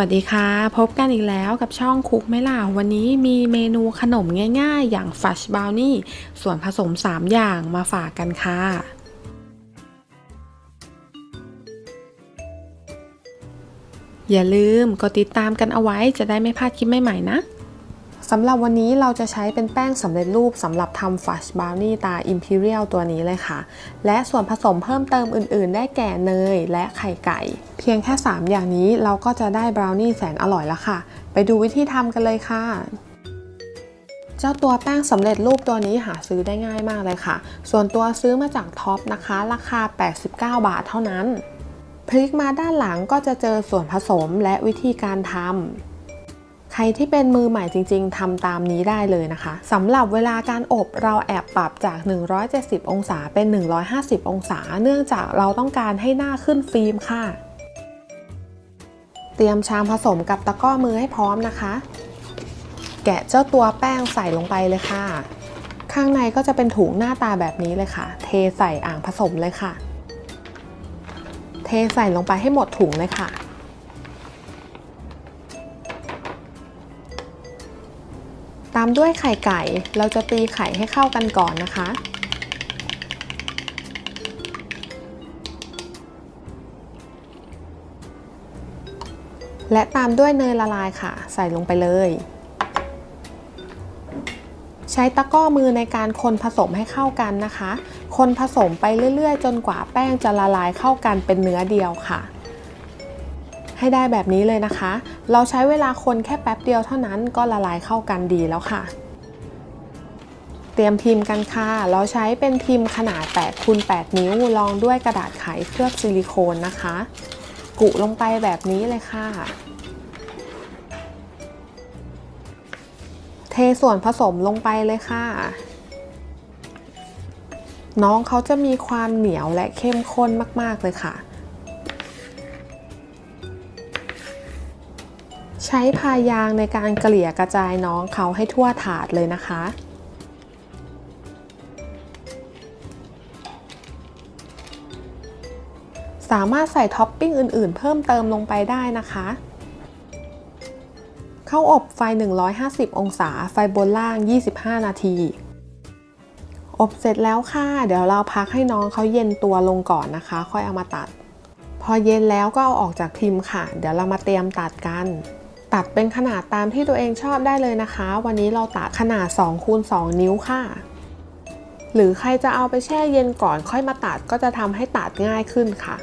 วัสดีค่ะ พบกันอีกแล้วกับช่องคุกไม่ล่ะวันนี้มีเมนูขนมง่ายๆ อย่างฟัชบาวนี่ ส่วนผสม 3 อย่างมาฝากกันค่ะ อย่าลืมกดติดตามกันเอาไว้จะได้ไม่พลาดคลิปใหม่ๆนะ สำหรับวันนี้เราจะใช้เป็นแป้งสำเร็จรูปสำหรับทำฟัชบ r าวนี่ตา Imperial ตัวนี้เลยค่ะ และส่วนผสมเพิ่มเติมอื่น ๆ ได้แก่เนยและไข่ไก่ เพียงแค่ 3 อย่างนี้เราก็จะได้บราวนี่แสนอร่อยแล้วค่ะ ไปดูวิธีทำกันเลยค่ะเจ้าตัวแป้งสำเร็จรูปตัวนี้หาซื้อได้ง่ายมากเลยค่ะ ส่วนตัวซื้อมาจากท็อปนะคะ ราคา 89 บาทเท่านั้น พลิกมาด้านหลังก็จะเจอส่วนผสมและวิธีการทำ ใครที่เป็นมือใหม่จริง ๆทำตามนี้ได้เลยนะคะสำหรับเวลาการอบเราแอบปรับจาก 170 องศาเป็น 150 องศา เนื่องจากเราต้องการให้หน้าขึ้นฟิล์มค่ะ เตรียมชามผสมกับตะกร้อมือให้พร้อมนะคะ แกะเจ้าตัวแป้งใส่ลงไปเลยค่ะ ข้างในก็จะเป็นถุงหน้าตาแบบนี้เลยค่ะ เทใส่อ่างผสมเลยค่ะ เทใส่ลงไปให้หมดถุงเลยค่ะ ตามด้วยไข่ไก่ เราจะตีไข่ให้เข้ากันก่อนนะคะ และตามด้วยเนยละลายค่ะ ใส่ลงไปเลย ใช้ตะกร้อมือในการคนผสมให้เข้ากันนะคะ คนผสมไปเรื่อยๆ จนกว่าแป้งจะละลายเข้ากันเป็นเนื้อเดียวค่ะ ให้ได้แบบนี้เลยนะคะ เราใช้เวลาคนแค่แป๊บเดียวเท่านั้นก็ละลายเข้ากันดีแล้วค่ะ เตรียมพิมพ์กันค่ะ เราใช้เป็นพิมพ์ขนาด8คูณ8นิ้วรองด้วยกระดาษไขเคลือบซิลิโคนนะคะ กุลงไปแบบนี้เลยค่ะเทส่วนผสมลงไปเลยค่ะ น้องเขาจะมีความเหนียวและเข้มข้นมาก ๆ เลยค่ะ ใช้พายางในการเกลี่ยกระจายน้องเขาให้ทั่วถาดเลยนะคะสามารถใส่ท็อปปิ้งอื่นๆ เพิ่มเติมลงไปได้นะคะ เข้าอบไฟ 150 องศา ไฟบนล่าง 25 นาที อบเสร็จแล้วค่ะ เดี๋ยวเราพักให้น้องเขาเย็นตัวลงก่อนนะคะ ค่อยเอามาตัด พอเย็นแล้วก็เอาออกจากพิมพ์ค่ะ เดี๋ยวเรามาเตรียมตัดกัน ตัดเป็นขนาดตามที่ตัวเองชอบได้เลยนะคะ วันนี้เราตัดขนาด2คูณ2นิ้วค่ะ หรือใครจะเอาไปแช่เย็นก่อนค่อยมาตัดก็จะทำให้ตัดง่ายขึ้นค่ะ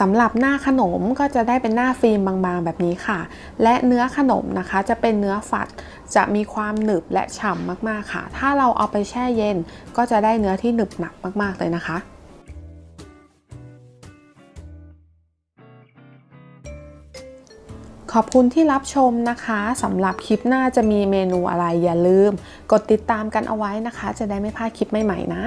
สำหรับหน้าขนมก็จะได้เป็นหน้าฟิล์มบางๆ แบบนี้ค่ะ และเนื้อขนมนะคะจะเป็นเนื้อฝัดจะมีความหนึบและฉ่ำมากๆค่ะ ถ้าเราเอาไปแช่เย็น ก็จะได้เนื้อที่หนึบหนับมากๆเลยนะคะขอบคุณที่รับชมนะคะสำหรับคลิปหน้าจะมีเมนูอะไรอย่าลืม กดติดตามกันเอาไว้นะคะ จะได้ไม่พลาดคลิปใหม่ๆนะ